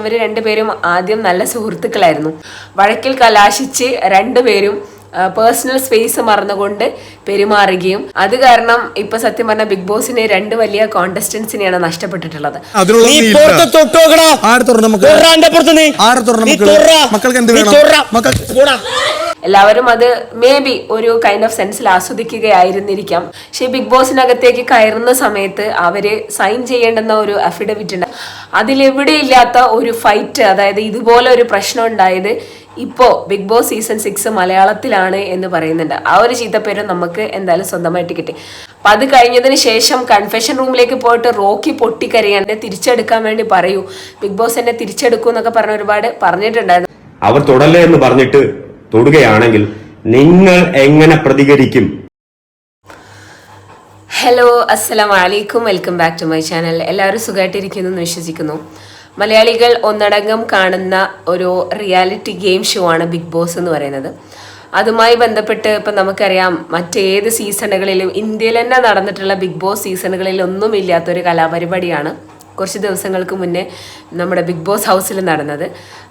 അവർ രണ്ടുപേരും ആദ്യം നല്ല സുഹൃത്തുക്കളായിരുന്നു. വഴക്കിൽ കലാശിച്ച് രണ്ടുപേരും പേഴ്സണൽ സ്പേസ് മറന്നുകൊണ്ട് പെരുമാറുകയും അത് കാരണം ഇപ്പൊ സത്യം പറഞ്ഞ ബിഗ് ബോസിനെ രണ്ട് വലിയ കോണ്ടസ്റ്റൻസിനെയാണ് നഷ്ടപ്പെട്ടിട്ടുള്ളത്. മക്കൾക്ക് എന്ത് വേണം? എല്ലാവരും അത് മേ ബി ഒരു കൈൻഡ് ഓഫ് സെൻസിൽ ആസ്വദിക്കുകയായിരുന്നിരിക്കാം. പക്ഷേ ബിഗ് ബോസിനകത്തേക്ക് കയറുന്ന സമയത്ത് അവർ സൈൻ ചെയ്യേണ്ടുന്ന ഒരു അഫിഡവിറ്റ് ഉണ്ട്. അതിലെവിടെ ഇല്ലാത്ത ഒരു ഫൈറ്റ് അതായത് ഇതുപോലെ ഒരു പ്രശ്നം ഉണ്ടായത് ഇപ്പോ ബിഗ് ബോസ് സീസൺ സിക്സ് മലയാളത്തിലാണ് എന്ന് പറയുന്നുണ്ട്. ആ ഒരു ചീത്തപ്പേരും നമുക്ക് എന്തായാലും സ്വന്തമായിട്ട് കിട്ടി. അപ്പൊ അത് കഴിഞ്ഞതിന് ശേഷം കൺഫെഷൻ റൂമിലേക്ക് പോയിട്ട് റോക്കി പൊട്ടിക്കരയാൻ എന്നെ തിരിച്ചെടുക്കാൻ വേണ്ടി പറയൂ. ബിഗ് ബോസ് എന്നെ തിരിച്ചെടുക്കൂ എന്നൊക്കെ പറഞ്ഞ ഒരുപാട് പറഞ്ഞിട്ടുണ്ടായിരുന്നു. അവർ തുടല്ലേ എന്ന് പറഞ്ഞിട്ട് തൊടുകയാണെങ്കിൽ നിങ്ങൾ എങ്ങനെ പ്രതികരിക്കും? ഹലോ അസ്സലാം വലൈക്കും welcome back to my channel എല്ലാവരും സുഖമായിട്ടിരിക്കുന്നു എന്ന് വിശ്വസിക്കുന്നു. മലയാളികൾ ഒന്നടങ്കം കാണുന്ന ഒരു റിയാലിറ്റി ഗെയിം ഷോ ആണ് ബിഗ് ബോസ് എന്ന് പറയുന്നത്. അതുമായി ബന്ധപ്പെട്ട് ഇപ്പം നമുക്കറിയാം മറ്റേത് സീസണുകളിലും ഇന്ത്യയിൽ തന്നെ നടന്നിട്ടുള്ള ബിഗ് ബോസ് സീസണുകളിൽ ഒന്നും ഇല്ലാത്തൊരു കലാപരിപാടിയാണ്. കുറച്ച് ദിവസങ്ങൾക്ക് മുന്നേ നമ്മുടെ ബിഗ് ബോസ് ഹൗസിൽ നടന്നത്.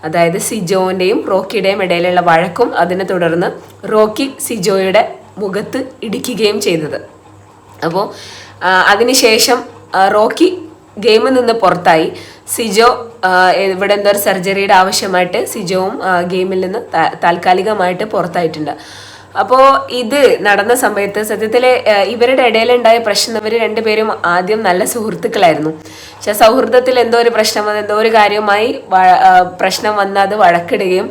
അതായത് സിജോന്റെയും റോക്കിയുടെയും ഇടയിലുള്ള വഴക്കും അതിനെ തുടർന്ന് റോക്കി സിജോയുടെ മുഖത്ത് ഇടിക്കുകയും ചെയ്തത്. അപ്പോൾ അതിനുശേഷം റോക്കി ഗെയിമിൽ നിന്ന് പുറത്തായി. സിജോ ഇവിടെ എന്തോ സർജറിയുടെ ആവശ്യമായിട്ട് സിജോവും ഗെയിമിൽ നിന്ന് താൽക്കാലികമായിട്ട് പുറത്തായിട്ടുണ്ട്. അപ്പോൾ ഇത് നടന്ന സമയത്ത് സത്യത്തിൽ ഇവരുടെ ഇടയിലുണ്ടായ പ്രശ്നം ഇവർ രണ്ടുപേരും ആദ്യം നല്ല സുഹൃത്തുക്കളായിരുന്നു. പക്ഷെ സൗഹൃദത്തിൽ എന്തോ ഒരു പ്രശ്നം വന്ന് എന്തോ ഒരു കാര്യമായി പ്രശ്നം വന്ന് അത് വഴക്കിടുകയും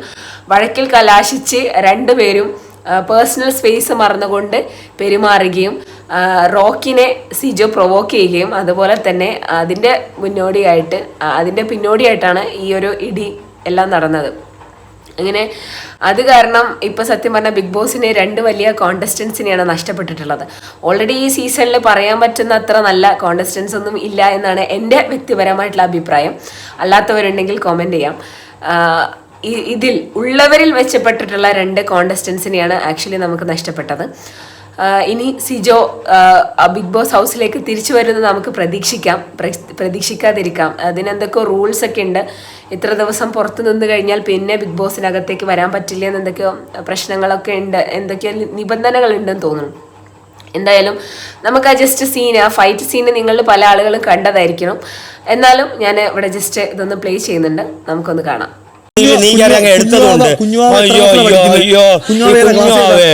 വഴക്കിൽ കലാശിച്ച് രണ്ടുപേരും പേഴ്സണൽ സ്പേസ് മറന്നുകൊണ്ട് പെരുമാറുകയും റോക്കിനെ സിജോ പ്രൊവോക്ക് ചെയ്യുകയും അതുപോലെ തന്നെ അതിന്റെ മുന്നോടിയായിട്ട് അതിന്റെ പിന്നോടിയായിട്ടാണ് ഈ ഒരു ഇടി എല്ലാം നടന്നത്. അങ്ങനെ അത് കാരണം ഇപ്പോൾ സത്യം പറഞ്ഞാൽ ബിഗ് ബോസിന് രണ്ട് വലിയ കോണ്ടസ്റ്റൻസിനെയാണ് നഷ്ടപ്പെട്ടിട്ടുള്ളത്. ഓൾറെഡി ഈ സീസണിൽ പറയാൻ പറ്റുന്ന അത്ര നല്ല കോണ്ടസ്റ്റൻസ് ഒന്നും ഇല്ല എന്നാണ് എന്റെ വ്യക്തിപരമായിട്ടുള്ള അഭിപ്രായം. അല്ലാത്തവരുണ്ടെങ്കിൽ കോമന്റ് ചെയ്യാം. ഇതിൽ ഉള്ളവരിൽ മെച്ചപ്പെട്ടിട്ടുള്ള രണ്ട് കോണ്ടസ്റ്റൻസിനെയാണ് ആക്ച്വലി നമുക്ക് നഷ്ടപ്പെട്ടത്. ഇനി സിജോ ബിഗ് ബോസ് ഹൗസിലേക്ക് തിരിച്ചു വരുന്നത് നമുക്ക് പ്രതീക്ഷിക്കാം. പ്രതീക്ഷിക്കാതിരിക്കാം. അതിനെന്തൊക്കെ റൂൾസ് ഒക്കെ ഉണ്ട്. ഇത്ര ദിവസം പുറത്തു നിന്ന് കഴിഞ്ഞാൽ പിന്നെ ബിഗ് ബോസിനകത്തേക്ക് വരാൻ പറ്റില്ല എന്ന് എന്തൊക്കെയോ പ്രശ്നങ്ങളൊക്കെ ഉണ്ട്. എന്തൊക്കെയോ നിബന്ധനകളുണ്ടെന്ന് തോന്നുന്നു. എന്തായാലും നമുക്ക് ആ ജസ്റ്റ് സീൻ ആ ഫൈറ്റ് സീന് നിങ്ങൾ പല ആളുകളും കണ്ടതായിരിക്കണം. എന്നാലും ഞാൻ ഇവിടെ ജസ്റ്റ് ഇതൊന്ന് പ്ലേ ചെയ്യുന്നുണ്ട്. നമുക്കൊന്ന് കാണാം. അങ്ങ് എടുത്തതുകൊണ്ട് അയ്യോ അയ്യോ കുഞ്ഞാവേ കുഞ്ഞാവേ?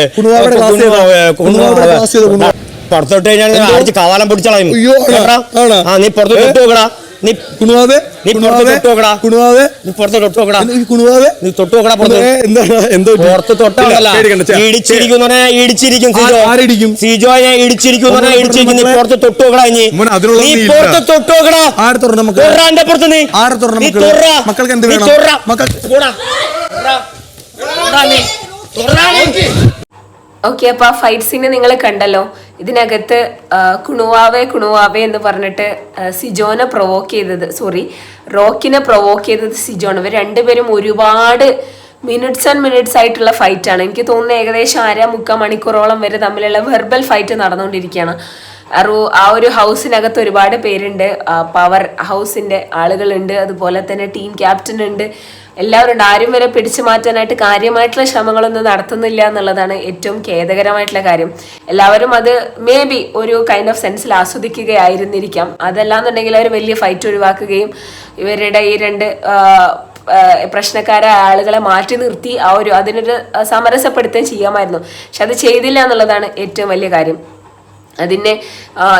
കുഞ്ഞുവാവ- പുറത്തോട്ട് കഴിഞ്ഞാൽ അടിച്ച് കവാലം പിടിച്ചളയും? ആ നീ പുറത്തോട്ട് ഇട്ട് നോക്കടാ. നീ കുണുവാവേ നീ പുറത്ത് തൊട്ട് നോക്കടാ നീ പുറത്ത് തൊട്ട് നോക്കടാ കുണുവാവേ നീ തൊട്ട് നോക്കടാ പുറത്ത് എന്തോ പറ്റി? പുറത്ത് ചെ- ഇടിച്ചിരിക്കും ഇടിച്ചിരിക്കും സിജോ ആരിടിക്കും? സിജോ ഇടിച്ചിരിക്കും ഇടിച്ചിരിക്കും നീ പുറത്ത് തൊട്ട് നോക്കടാ ഇനി നീ നീ. പുറത്ത് തൊട്ട് നോക്കടാ ആരെ തുറന്ന് നമുക്ക് തൊടാ എന്റെ പുറത്ത് നീ ആരെ നീ മക്കൾ? തൊടാ. മക്കൾക്ക് എന്ത് നീ വേണം? മക്കൾ-. തൊടാ. തൊടാ നീ. നീ. ഓക്കെ അപ്പൊ ആ ഫൈറ്റ് സീന് നിങ്ങൾ കണ്ടല്ലോ. ഇതിനകത്ത് കുണുവാവേ കുണുവാവേ എന്ന് പറഞ്ഞിട്ട് സിജോനെ പ്രൊവോക്ക് ചെയ്തത്. സോറി റോക്കിനെ പ്രൊവോക്ക് ചെയ്തത് സിജോൺ ഇവർ രണ്ടുപേരും ഒരുപാട് മിനിറ്റ്സ് ആൻഡ് മിനിറ്റ്സ് ആയിട്ടുള്ള ഫൈറ്റ് ആണ്. എനിക്ക് തോന്നുന്നത് ഏകദേശം അര മുക്കാൽ മണിക്കൂറോളം വരെ തമ്മിലുള്ള വെർബൽ ഫൈറ്റ് നടന്നുകൊണ്ടിരിക്കുകയാണ്. അറു ആ ഒരു ഹൗസിനകത്ത് ഒരുപാട് പേരുണ്ട്. പവർ ഹൗസിന്റെ ആളുകളുണ്ട്. അതുപോലെ തന്നെ ടീം ക്യാപ്റ്റൻ ഉണ്ട്. എല്ലാവരും ആരും വരെ പിടിച്ചു മാറ്റാനായിട്ട് കാര്യമായിട്ടുള്ള ശ്രമങ്ങളൊന്നും നടത്തുന്നില്ല എന്നുള്ളതാണ് ഏറ്റവും ഖേദകരമായിട്ടുള്ള കാര്യം. എല്ലാവരും അത് മേ ബി ഒരു കൈൻഡ് ഓഫ് സെൻസിൽ ആസ്വദിക്കുകയായിരുന്നിരിക്കാം. അതല്ലാന്നുണ്ടെങ്കിൽ അവർ വലിയ ഫൈറ്റ് ഒഴിവാക്കുകയും ഇവരുടെ ഈ രണ്ട് പ്രശ്നക്കാരായ ആളുകളെ മാറ്റി നിർത്തി ആ ഒരു അതിനൊരു സമരസപ്പെടുത്തുകയും ചെയ്യാമായിരുന്നു. പക്ഷെ അത് ചെയ്തില്ല എന്നുള്ളതാണ് ഏറ്റവും വലിയ കാര്യം. അതിനെ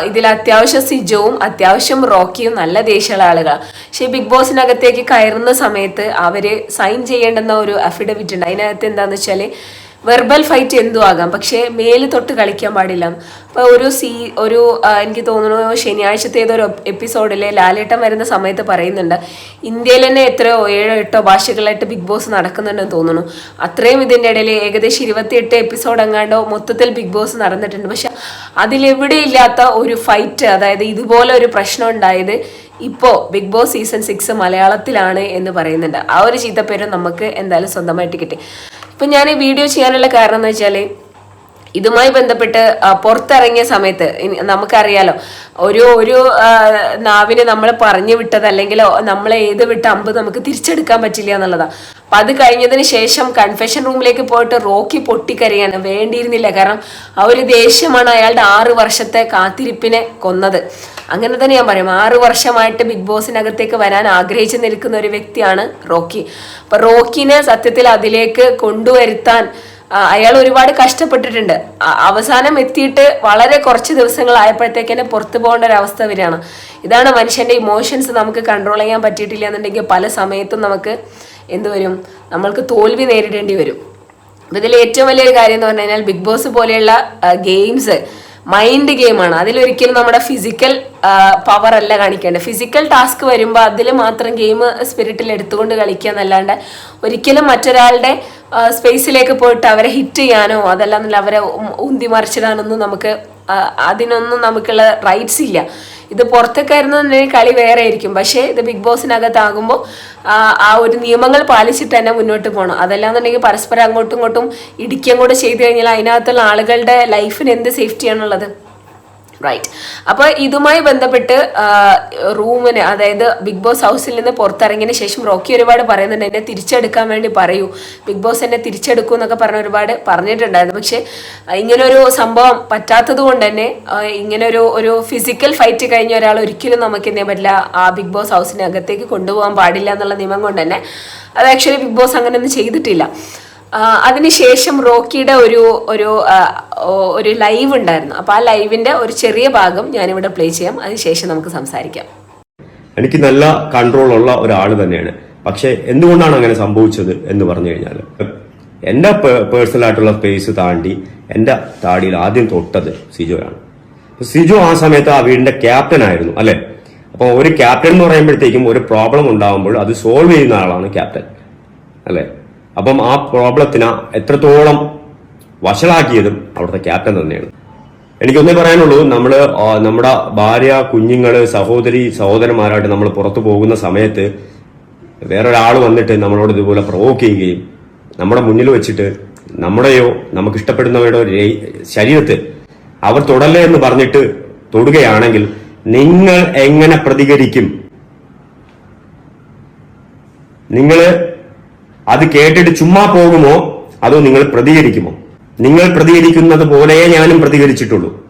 ഇതിൽ അത്യാവശ്യം സിജോവും അത്യാവശ്യം റോക്കിയും നല്ല ദേഷ്യമുള്ള ആളുകളാണ് പക്ഷെ ബിഗ് ബോസിനകത്തേക്ക് കയറുന്ന സമയത്ത് അവർ സൈൻ ചെയ്യേണ്ടുന്ന ഒരു അഫിഡവിറ്റ് ഉണ്ട്. അതിനകത്ത് എന്താന്ന് വെച്ചാൽ വെർബൽ ഫൈറ്റ് എന്തു ആകാം. പക്ഷേ മേൽ തൊട്ട് കളിക്കാൻ പാടില്ല. അപ്പൊ ഒരു സീ ഒരു എനിക്ക് തോന്നുന്നു ശനിയാഴ്ചത്തെ ഏതൊരു എപ്പിസോഡിൽ ലാലേട്ടൻ വരുന്ന സമയത്ത് പറയുന്നുണ്ട് ഇന്ത്യയിൽ തന്നെ എത്രയോ ഏഴോ എട്ടോ ഭാഷകളായിട്ട് ബിഗ് ബോസ് നടക്കുന്നുണ്ടെന്ന് തോന്നുന്നു. അത്രയും ഇതിന്റെ ഇടയിൽ ഏകദേശം ഇരുപത്തിയെട്ട് എപ്പിസോഡ് എങ്ങാണ്ടോ മൊത്തത്തിൽ ബിഗ് ബോസ് നടന്നിട്ടുണ്ട്. പക്ഷെ അതിലെവിടെ ഇല്ലാത്ത ഒരു ഫൈറ്റ് അതായത് ഇതുപോലെ ഒരു പ്രശ്നം ഉണ്ടായത് ഇപ്പോ ബിഗ് ബോസ് സീസൺ സിക്സ് മലയാളത്തിലാണ് എന്ന് പറയുന്നുണ്ട്. ആ ഒരു ചീത്തപ്പേരും നമുക്ക് എന്തായാലും സ്വന്തമായിട്ട് കിട്ടി. ഇപ്പൊ ഞാൻ ഈ വീഡിയോ ചെയ്യാനുള്ള കാരണം എന്ന് വെച്ചാൽ ഇതുമായി ബന്ധപ്പെട്ട് പുറത്തിറങ്ങിയ സമയത്ത് നമുക്കറിയാലോ ഒരു ഒരു നാവിനെ നമ്മൾ പറഞ്ഞു വിട്ടത് അല്ലെങ്കിൽ നമ്മൾ ഏത് വിട്ട അമ്പ് നമുക്ക് തിരിച്ചെടുക്കാൻ പറ്റില്ല എന്നുള്ളതാണ് അപ്പൊ അത് കഴിഞ്ഞതിന് ശേഷം കൺഫെഷൻ റൂമിലേക്ക് പോയിട്ട് റോക്കി പൊട്ടിക്കരയാണ്. വേണ്ടിയിരുന്നില്ല. കാരണം ആ ഒരു ദേഷ്യമാണ് അയാളുടെ ആറ് വർഷത്തെ കാത്തിരിപ്പിനെ കൊന്നത്. അങ്ങനെ തന്നെ ഞാൻ പറയും. ആറ് വർഷമായിട്ട് ബിഗ് ബോസിനകത്തേക്ക് വരാൻ ആഗ്രഹിച്ചു നിൽക്കുന്ന ഒരു വ്യക്തിയാണ് റോക്കി. അപ്പൊ റോക്കിനെ സത്യത്തിൽ അതിലേക്ക് കൊണ്ടുവരുത്താൻ അയാൾ ഒരുപാട് കഷ്ടപ്പെട്ടിട്ടുണ്ട്. അവസാനം എത്തിയിട്ട് വളരെ കുറച്ച് ദിവസങ്ങളായപ്പോഴത്തേക്ക് തന്നെ പുറത്തു പോകേണ്ട ഒരു അവസ്ഥ വരികയാണ്. ഇതാണ് മനുഷ്യന്റെ ഇമോഷൻസ് നമുക്ക് കൺട്രോൾ ചെയ്യാൻ പറ്റിയിട്ടില്ല എന്നുണ്ടെങ്കിൽ പല സമയത്തും നമുക്ക് എന്ത് വരും? നമ്മൾക്ക് തോൽവി നേരിടേണ്ടി വരും. ഇതിൽ ഏറ്റവും വലിയൊരു കാര്യം എന്ന് പറഞ്ഞു കഴിഞ്ഞാൽ ബിഗ് ബോസ് പോലെയുള്ള ഗെയിംസ് മൈൻഡ് ഗെയിമാണ് അതിലൊരിക്കലും നമ്മുടെ ഫിസിക്കൽ പവർ അല്ല കാണിക്കേണ്ടത്. ഫിസിക്കൽ ടാസ്ക് വരുമ്പോൾ അതിൽ മാത്രം ഗെയിം സ്പിരിറ്റിൽ എടുത്തുകൊണ്ട് കളിക്കുക എന്നല്ലാണ്ട് ഒരിക്കലും മറ്റൊരാളുടെ സ്പേസിലേക്ക് പോയിട്ട് അവരെ ഹിറ്റ് ചെയ്യാനോ അതല്ലാന്നില്ല അവരെ ഉന്തി മറിച്ചിടാനൊന്നും നമുക്ക് അതിനൊന്നും നമുക്കുള്ള റൈറ്റ്സ് ഇല്ല. ഇത് പുറത്തൊക്കെ ആയിരുന്നുണ്ടെങ്കിൽ കളി വേറെ ആയിരിക്കും. പക്ഷേ ഇത് ബിഗ് ബോസിനകത്താകുമ്പോൾ ആ ഒരു നിയമങ്ങൾ പാലിച്ചിട്ട് തന്നെ മുന്നോട്ട് പോകണം. അതല്ലാന്നുണ്ടെങ്കിൽ പരസ്പരം അങ്ങോട്ടും ഇങ്ങോട്ടും ഇടിക്കുകയും കൂടെ ചെയ്തു കഴിഞ്ഞാൽ അതിനകത്തുള്ള ആളുകളുടെ ലൈഫിന് എന്ത് സേഫ്റ്റിയാണുള്ളത് റൈറ്റ് അപ്പോൾ ഇതുമായി ബന്ധപ്പെട്ട് റൂമിന് അതായത് ബിഗ് ബോസ് ഹൗസിൽ നിന്ന് പുറത്തിറങ്ങിയതിന് ശേഷം റോക്കി ഒരുപാട് പറയുന്നുണ്ട് എന്നെ തിരിച്ചെടുക്കാൻ വേണ്ടി പറയൂ. ബിഗ് ബോസ് എന്നെ തിരിച്ചെടുക്കൂ എന്നൊക്കെ പറഞ്ഞ ഒരുപാട് പറഞ്ഞിട്ടുണ്ടായിരുന്നു. പക്ഷേ ഇങ്ങനൊരു സംഭവം പറ്റാത്തത് കൊണ്ട് തന്നെ ഇങ്ങനൊരു ഒരു ഫിസിക്കൽ ഫൈറ്റ് കഴിഞ്ഞ ഒരാൾ ഒരിക്കലും നമുക്ക് എന്ത് പറ്റില്ല ആ ബിഗ് ബോസ് ഹൗസിനകത്തേക്ക് കൊണ്ടുപോകാൻ പാടില്ല എന്നുള്ള നിയമം കൊണ്ട് തന്നെ അത് ആക്ച്വലി ബിഗ് ബോസ് അങ്ങനെയൊന്നും ചെയ്തിട്ടില്ല. അതിനുശേഷം റോക്കിയുടെ ഒരു ഒരു ഒരു ലൈവ് ഉണ്ടായിരുന്നു. അപ്പൊ ആ ലൈവിന്റെ ഒരു ചെറിയ ഭാഗം ഞാനിവിടെ പ്ലേ ചെയ്യാം. അതിനുശേഷം നമുക്ക് സംസാരിക്കാം. എനിക്ക് നല്ല കൺട്രോൾ ഉള്ള ഒരാൾ തന്നെയാണ്. പക്ഷെ എന്തുകൊണ്ടാണ് അങ്ങനെ സംഭവിച്ചത് എന്ന് പറഞ്ഞു കഴിഞ്ഞാൽ എന്റെ പേഴ്സണൽ ആയിട്ടുള്ള സ്പേസ് താണ്ടി എന്റെ താടിയിൽ ആദ്യം തൊട്ടത് സിജോയാണ്. സിജോ ആ സമയത്ത് ആ വീടിന്റെ ക്യാപ്റ്റൻ ആയിരുന്നു അല്ലെ? അപ്പോൾ ഒരു ക്യാപ്റ്റൻ എന്ന് പറയുമ്പോഴത്തേക്കും ഒരു പ്രോബ്ലം ഉണ്ടാകുമ്പോൾ അത് സോൾവ് ചെയ്യുന്ന ആളാണ് ക്യാപ്റ്റൻ അല്ലെ? അപ്പം ആ പ്രോബ്ലത്തിന് എത്രത്തോളം വഷളാക്കിയതും അവിടുത്തെ ക്യാപ്റ്റൻ തന്നെയാണ്. എനിക്കൊന്നേ പറയാനുള്ളൂ നമ്മൾ ആ, നമ്മുടെ ഭാര്യ കുഞ്ഞുങ്ങൾ സഹോദരി സഹോദരന്മാരായിട്ട് നമ്മൾ പുറത്തു പോകുന്ന സമയത്ത് വേറൊരാൾ വന്നിട്ട് നമ്മളോട് ഇതുപോലെ പ്രൊവോക്ക് ചെയ്യുകയും നമ്മുടെ മുന്നിൽ വെച്ചിട്ട് നമ്മുടെയോ നമുക്ക് ഇഷ്ടപ്പെടുന്നവരുടെ ശരീരത്തെ അവർ തൊടല്ലേ എന്ന് പറഞ്ഞിട്ട് തൊടുകയാണെങ്കിൽ നിങ്ങൾ എങ്ങനെ പ്രതികരിക്കും? നിങ്ങൾ അത് കേട്ടിട്ട് ചുമ്മാ പോകുമോ? അതോ നിങ്ങൾ പ്രതികരിക്കുമോ? നിങ്ങൾ പ്രതികരിക്കുന്നത് പോലെ ഞാനും പ്രതികരിച്ചിട്ടുള്ളൂ.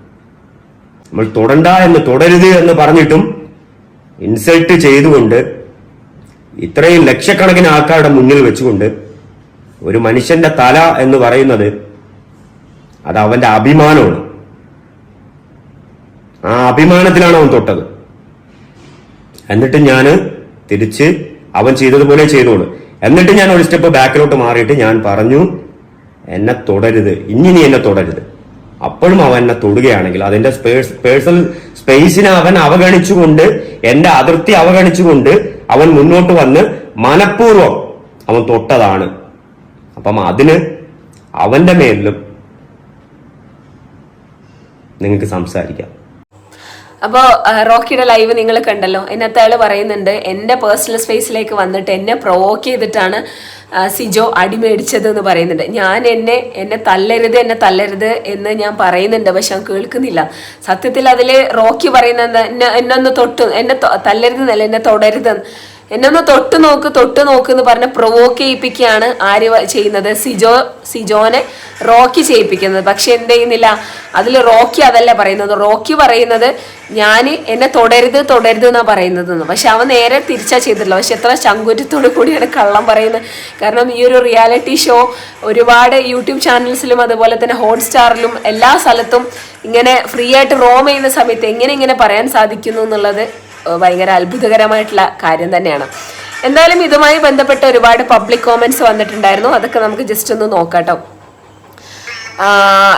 നമ്മൾ തൊടണ്ട എന്ന് തുടരുത് എന്ന് പറഞ്ഞിട്ടും ഇൻസൾട്ട് ചെയ്തുകൊണ്ട് ഇത്രയും ലക്ഷക്കണക്കിന് ആൾക്കാരുടെ മുന്നിൽ വെച്ചുകൊണ്ട് ഒരു മനുഷ്യന്റെ തല എന്ന് പറയുന്നത് അത് അവന്റെ അഭിമാനമാണ്. ആ അഭിമാനത്തിലാണ് അവൻ തൊട്ടത്. എന്നിട്ട് ഞാൻ തിരിച്ച് അവൻ ചെയ്തതുപോലെ ചെയ്തോളൂ. എന്നിട്ട് ഞാൻ ഒരു സ്റ്റെപ്പ് ബാക്കിലോട്ട് മാറിയിട്ട് ഞാൻ പറഞ്ഞു എന്നെ തുടരുത്. ഇനി നീ എന്നെ തുടരുത്. അപ്പോഴും അവൻ എന്നെ തൊടുകയാണെങ്കിൽ അതിന്റെ പേഴ്സണൽ സ്പേസിനെ അവൻ അവഗണിച്ചുകൊണ്ട് എന്റെ അതിർത്തി അവഗണിച്ചുകൊണ്ട് അവൻ മുന്നോട്ട് വന്ന് മനഃപൂർവം അവൻ തൊട്ടതാണ്. അപ്പം അതിന് അവന്റെ മേലിലും നിങ്ങൾക്ക് സംസാരിക്കാം. അപ്പോൾ റോക്കിയുടെ ലൈവ് നിങ്ങൾ കണ്ടല്ലോ. എന്നത്തെ അയാൾ പറയുന്നുണ്ട് എന്റെ പേഴ്സണൽ സ്പേസിലേക്ക് വന്നിട്ട് എന്നെ പ്രൊവോക്ക് ചെയ്തിട്ടാണ് സിജോ അടിമേടിച്ചത് എന്ന് പറയുന്നുണ്ട്. ഞാൻ എന്നെ എന്നെ തല്ലരുത് എന്നെ തല്ലരുത് എന്ന് ഞാൻ പറയുന്നുണ്ട് പക്ഷെ അവൻ കേൾക്കുന്നില്ല. സത്യത്തിൽ അതിൽ റോക്കി പറയുന്നത് എന്നെ എന്നൊന്ന് തൊട്ട് എന്നെ തല്ലരുത് എന്നല്ല എന്നെ തൊടരുത് എന്നെ ഒന്ന് തൊട്ട് നോക്ക് തൊട്ട് നോക്ക് എന്ന് പറഞ്ഞ് പ്രൊവോക്ക് ചെയ്യിപ്പിക്കുകയാണ് ആര് ചെയ്യുന്നത്. സിജോ സിജോനെ റോക്കി ചെയ്യിപ്പിക്കുന്നത്. പക്ഷെ എന്ത് ചെയ്യുന്നില്ല. അതിൽ റോക്കി അതല്ല പറയുന്നത്. റോക്കി പറയുന്നത് ഞാൻ എന്നെ തുടരുത് തുടരുത് എന്നാണ് പറയുന്നത്. പക്ഷെ അവൻ നേരെ തിരിച്ചാ ചെയ്തിട്ടില്ല പക്ഷെ എത്ര ചങ്കുറ്റത്തോടു കൂടിയാണ് കള്ളം പറയുന്നത്. കാരണം ഈ ഒരു റിയാലിറ്റി ഷോ ഒരുപാട് യൂട്യൂബ് ചാനൽസിലും അതുപോലെ തന്നെ ഹോട്ട്സ്റ്റാറിലും എല്ലാ സ്ഥലത്തും ഇങ്ങനെ ഫ്രീ ആയിട്ട് റോം ചെയ്യുന്ന സമയത്ത് എങ്ങനെ ഇങ്ങനെ പറയാൻ സാധിക്കുന്നു എന്നുള്ളത് ഭയങ്കര അത്ഭുതകരമായിട്ടുള്ള കാര്യം തന്നെയാണ്. എന്തായാലും ഇതുമായി ബന്ധപ്പെട്ട ഒരുപാട് പബ്ലിക് കോമെന്റ്സ് വന്നിട്ടുണ്ടായിരുന്നു. അതൊക്കെ നമുക്ക് ജസ്റ്റ് ഒന്ന് നോക്കാട്ടോ.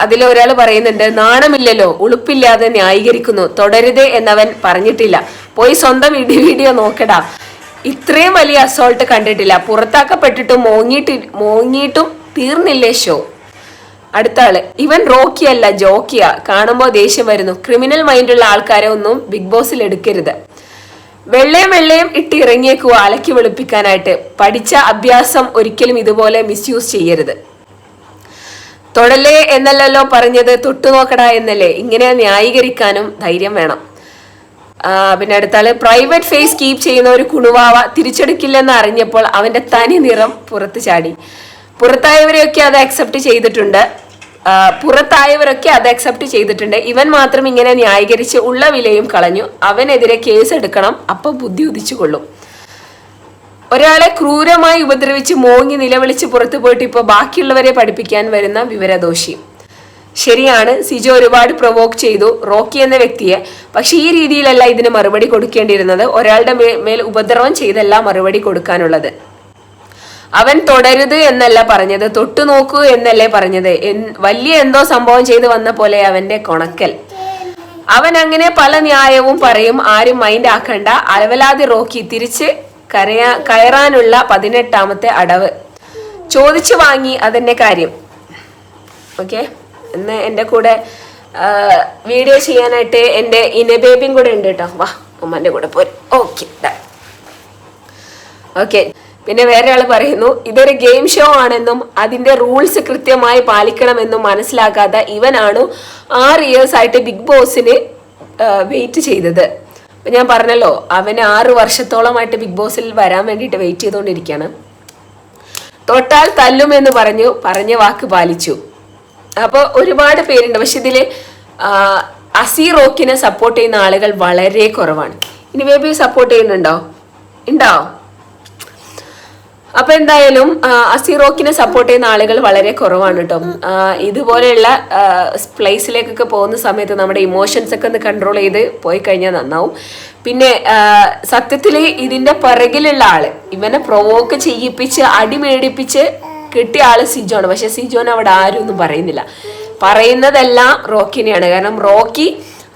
അതിൽ ഒരാൾ പറയുന്നുണ്ട് നാണമില്ലല്ലോ ഉളുപ്പില്ലാതെ ന്യായീകരിക്കുന്നു തുടരുത് എന്നവൻ പറഞ്ഞിട്ടില്ല. പോയി സ്വന്തം ഇടി വീഡിയോ നോക്കടാ. ഇത്രയും വലിയ അസോൾട്ട് കണ്ടിട്ടില്ല. പുറത്താക്കപ്പെട്ടിട്ടും മോങ്ങിട്ട് മോങ്ങിയിട്ടും തീർന്നില്ലേ ഷോ അടുത്ത ആൾ ഇവൻ റോക്കിയല്ല ജോക്കിയ. കാണുമ്പോൾ ദേഷ്യം വരുന്നു. ക്രിമിനൽ മൈൻഡുള്ള ആൾക്കാരെ ഒന്നും ബിഗ് ബോസിൽ എടുക്കരുത്. വെള്ളയും വെള്ളയും ഇട്ട് ഇറങ്ങിയേക്കുക അലക്കി വെളുപ്പിക്കാനായിട്ട്. പഠിച്ച അഭ്യാസം ഒരിക്കലും ഇതുപോലെ മിസ്യൂസ് ചെയ്യരുത്. തൊടല്ലേ എന്നല്ലല്ലോ പറഞ്ഞത് തൊട്ടു നോക്കടാ എന്നല്ലേ. ഇങ്ങനെ ന്യായീകരിക്കാനും ധൈര്യം വേണം. പിന്നെ അടുത്താൾ പ്രൈവറ്റ് ഫേസ് കീപ്പ് ചെയ്യുന്ന ഒരു കുണുവാവ തിരിച്ചെടുക്കില്ലെന്ന് അറിഞ്ഞപ്പോൾ അവന്റെ തനി നിറം പുറത്ത് ചാടി. പുറത്തായവരെയൊക്കെ അത് അക്സെപ്റ്റ് ചെയ്തിട്ടുണ്ട്. പുറത്തായവരൊക്കെ അത് അക്സെപ്റ്റ് ചെയ്തിട്ടുണ്ട്. ഇവൻ മാത്രം ഇങ്ങനെ ന്യായീകരിച്ച് ഉള്ള വിലയും കളഞ്ഞു. അവനെതിരെ കേസ് എടുക്കണം. അപ്പൊ ബുദ്ധി ഉദിച്ചു ഒരാളെ ക്രൂരമായി ഉപദ്രവിച്ച് മോങ്ങി നിലവിളിച്ച് പുറത്തു പോയിട്ട് ഇപ്പോൾ ബാക്കിയുള്ളവരെ പഠിപ്പിക്കാൻ വരുന്ന വിവരദോഷി. ശരിയാണ് സിജോ ഒരുപാട് പ്രൊവോക്ക് ചെയ്തു. റോക്കി എന്ന വ്യക്തിയെ. പക്ഷെ ഈ രീതിയിലല്ല ഇതിന് മറുപടി കൊടുക്കേണ്ടിയിരുന്നത്. ഒരാളുടെ മേൽ ഉപദ്രവം ചെയ്തല്ല മറുപടി കൊടുക്കാനുള്ളത്. അവൻ തുടരുത് എന്നല്ല പറഞ്ഞത് തൊട്ടു നോക്കൂ എന്നല്ലേ പറഞ്ഞത്. വലിയ എന്തോ സംഭവം ചെയ്ത് വന്ന പോലെ അവന്റെ കൊണക്കൽ. അവൻ അങ്ങനെ പല ന്യായവും പറയും ആരും മൈൻഡ് ആക്കണ്ട. അലവലാതി റോക്കി തിരിച്ച് കരയാ കയറാനുള്ള പതിനെട്ടാമത്തെ അടവ്. ചോദിച്ചു വാങ്ങി അതെന്നെ കാര്യം. ഓക്കെ ഇന്ന് എന്റെ കൂടെ വീഡിയോ ചെയ്യാനായിട്ട് എന്റെ ഇനബേബിയും കൂടെ ഉണ്ട് കേട്ടോ. വാ ഉമ്മന്റെ കൂടെ പോരും. ഓക്കെ ഓക്കെ പിന്നെ വേറെ ആൾ പറയുന്നു ഇതൊരു ഗെയിം ഷോ ആണെന്നും അതിന്റെ റൂൾസ് കൃത്യമായി പാലിക്കണമെന്നും മനസ്സിലാക്കാതെ ഇവനാണ് ആറ് ഇയേഴ്സ് ആയിട്ട് ബിഗ് ബോസിന് വെയിറ്റ് ചെയ്തത്. ഞാൻ പറഞ്ഞല്ലോ അവന് ആറ് വർഷത്തോളമായിട്ട് ബിഗ് ബോസിൽ വരാൻ വേണ്ടിയിട്ട് വെയിറ്റ് ചെയ്തുകൊണ്ടിരിക്കുകയാണ് തൊട്ടാൽ തല്ലുമെന്ന് പറഞ്ഞു പറഞ്ഞ വാക്ക് പാലിച്ചു. അപ്പോൾ ഒരുപാട് പേരുണ്ട് പക്ഷെ ഇതിൽ അസീറോക്കിനെ റോക്കിനെ സപ്പോർട്ട് ചെയ്യുന്ന ആളുകൾ വളരെ കുറവാണ്. ഇനി ബേബി സപ്പോർട്ട് ചെയ്യുന്നുണ്ടോ? ഉണ്ടോ? അപ്പൊ എന്തായാലും അസിറോക്കിനെ സപ്പോർട്ട് ചെയ്യുന്ന ആളുകൾ വളരെ കുറവാണ് കേട്ടോ ഇതുപോലെയുള്ള പ്ലേസിലേക്കൊക്കെ പോകുന്ന സമയത്ത് നമ്മുടെ ഇമോഷൻസ് ഒക്കെ ഒന്ന് കൺട്രോൾ ചെയ്ത് പോയി കഴിഞ്ഞാൽ നന്നാവും. പിന്നെ സത്യത്തിൽ ഇതിന്റെ പിറകിലുള്ള ആൾ ഇവനെ പ്രൊവോക്ക് ചെയ്യിപ്പിച്ച് അടിമേടിപ്പിച്ച് കിട്ടിയ ആൾ സിജോണ്. പക്ഷെ സിജോൻ അവിടെ ആരും ഒന്നും പറയുന്നില്ല. പറയുന്നതെല്ലാം റോക്കിനെയാണ്. കാരണം റോക്കി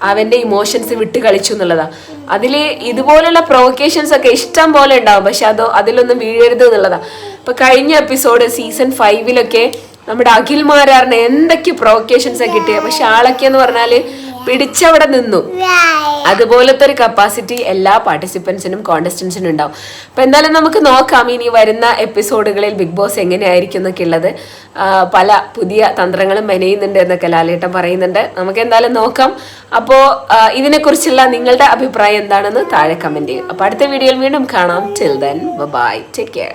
അവന്റെ ഇമോഷൻസ് വിട്ട് കളിച്ചു എന്നുള്ളതാ. അതിൽ ഇതുപോലുള്ള പ്രൊവക്കേഷൻസ് ഒക്കെ ഇഷ്ടം പോലെ ഉണ്ടാവും. പക്ഷെ അതോ അതിലൊന്നും വീഴരുത് എന്നുള്ളതാ. ഇപ്പൊ കഴിഞ്ഞ എപ്പിസോഡ് സീസൺ ഫൈവിലൊക്കെ നമ്മുടെ അഖിൽ മാരാറിന് എന്തൊക്കെ പ്രൊവക്കേഷൻസ് ഒക്കെ കിട്ടിയ? പക്ഷെ ആളൊക്കെ എന്ന് പറഞ്ഞാൽ പിടിച്ചവിടെ നിന്നു. അതുപോലത്തെ ഒരു കപ്പാസിറ്റി എല്ലാ പാർട്ടിസിപ്പൻസിനും കോണ്ടസ്റ്റൻസിനും ഉണ്ടാവും. അപ്പൊ എന്തായാലും നമുക്ക് നോക്കാം. ഇനി വരുന്ന എപ്പിസോഡുകളിൽ ബിഗ് ബോസ് എങ്ങനെയായിരിക്കും എന്നൊക്കെ ഉള്ളത്. പല പുതിയ തന്ത്രങ്ങളും മെനയുന്നുണ്ട് എന്നൊക്കെ ലാലേട്ടൻ പറയുന്നുണ്ട്. നമുക്ക് എന്തായാലും നോക്കാം. അപ്പോൾ ഇതിനെക്കുറിച്ചുള്ള നിങ്ങളുടെ അഭിപ്രായം എന്താണെന്ന് താഴെ കമന്റ് ചെയ്യും. അപ്പൊ അടുത്ത വീഡിയോയിൽ വീണ്ടും കാണാം. Till then bye take care